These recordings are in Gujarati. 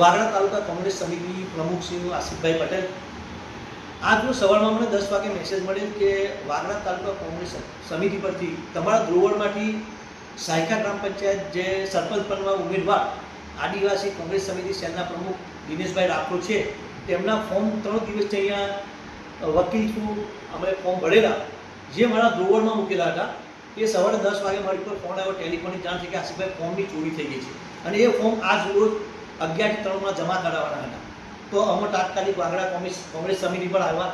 વાગરા તાલુકા કોંગ્રેસ સમિતિ પ્રમુખ શ્રી આસિફભાઈ પટેલ. આજનો સવારમાં મને દસ વાગે મેસેજ મળેલ કે વારણા તાલુકા કોંગ્રેસ સમિતિ પરથી તમારા ધ્રુવણમાંથી સાયકા ગ્રામ પંચાયત જે સરપંચ પદમાં ઉમેદવાર આદિવાસી કોંગ્રેસ સમિતિ સેલના પ્રમુખ દિનેશભાઈ રાઠોડ છે, તેમના ફોર્મ ત્રણ દિવસથી અહીંયા વકીલ છું, અમે ફોર્મ ભરેલા. જે મારા ધ્રુવડમાં મૂકેલા હતા, એ સવારે દસ વાગે મારી પર ફોન આવ્યો ટેલિફોનની જાણ થઈ કે આસિફભાઈ ફોર્મની ચોરી થઈ ગઈ છે. અને એ ફોર્મ આજ રોજ અગિયારથી ત્રણમાં જમા કરાવવાના હતા. તો અમે તાત્કાલિક વાગડા કોંગ્રેસ કોંગ્રેસ સમિતિ પર આવ્યા.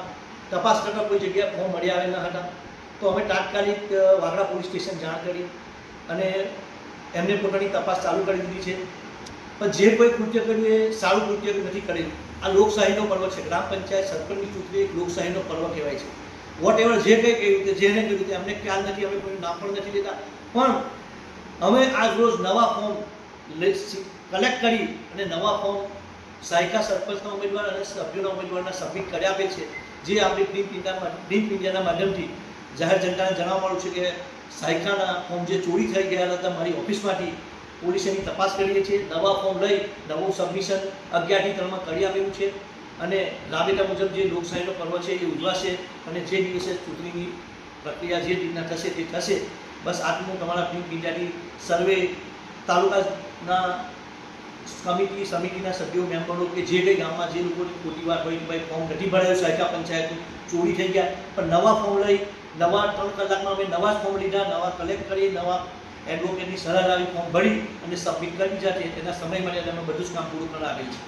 તપાસ કરતા કોઈ જગ્યાએ ફોર્મ મળી આવેલા હતા. તો અમે તાત્કાલિક વાગડા પોલીસ સ્ટેશન જાણ કરી અને એમને પોતાની તપાસ ચાલુ કરી દીધી છે. પણ જે કોઈ કૃત્ય કર્યું એ સારું કૃત્ય નથી કરેલું. આ લોકશાહીનો પર્વ છે. ગ્રામ પંચાયત સરપંચની ચૂંટણી એક લોકશાહીનો પર્વ કહેવાય છે. વોટ એવર જે કંઈ કહ્યું કે જેને કહ્યું તે અમને ખ્યાલ નથી. અમે કોઈ નામ પણ નથી લેતા. પણ અમે આજ રોજ નવા ફોર્મ કલેક્ટ કરી અને નવા ફોર્મ, સાયકા સરપંચના ઉમેદવાર અને સભ્યોના ઉમેદવારના સબમિટ કરી આપે છે. જે આપણી ડીપ ઇન્ડિયા ડીપ ઇન્ડિયાના માધ્યમથી જાહેર જનતાને જણાવવા મળ્યું છે કે સાયકાના ફોર્મ જે ચોરી થઈ ગયા હતા, મારી ઓફિસમાંથી પોલીસ એની તપાસ કરીએ છીએ. નવા ફોર્મ લઈ નવું સબમિશન અગિયારથી ત્રણમાં કરી આપ્યું છે અને રાબેતા મુજબ જે લોકશાહીનો પર્વ છે એ ઉજવાશે અને જે દિવસે ચૂંટણીની પ્રક્રિયા જે રીતના થશે તે થશે. બસ આટલું તમારા પ્રિન્ટ ઇન્ડિયાની સર્વે તાલુકાના કમિટી સમિતિના સભ્યો મેમ્બરો કે જે કંઈ ગામમાં જે લોકોની ખોટી વાત હોય ભાઈ ફોર્મ નથી ભરાયું સાયકા પંચાયતનું ચોરી થઈ ગયા. પણ નવા ફોર્મ લઈ નવા ત્રણ કલાકમાં અમે નવા ફોર્મ લીધા નવા કલેક્ટ કરી નવા એડવોકેટની સલાહ લાવી ફોર્મ ભરી અને સબમિટ કરી દીધા છે. તેના સમય માટે અમે બધું જ કામ પૂરું કરાવેલ છે.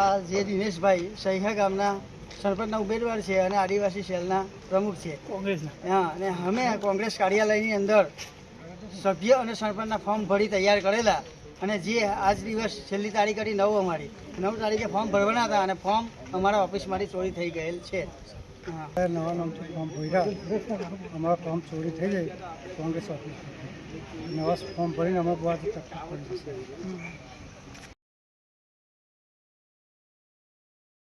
આ જે દિનેશભાઈ સહીહા ગામના સરપંચના ઉમેદવાર છે અને આદિવાસી સેલના પ્રમુખ છે. કોંગ્રેસના. હા અને અમે કોંગ્રેસ કાર્યાલયની અંદર સભ્ય અને સરપંચના ફોર્મ ભરી તૈયાર કરેલા. અને જે આજ દિવસ છેલ્લી તારીખ હતી નવ અમારી નવ તારીખે ફોર્મ ભરવાના હતા અને ફોર્મ અમારા ઓફિસમાંથી ચોરી થઈ ગયેલ છે. નવા નામથી ફોર્મ ભર્યા. અમારા ફોર્મ ચોરી થઈ જાય કોંગ્રેસ ઓફિસ નવા ફોર્મ ભરીને અમારે બહુ તકલીફ પડી જશે.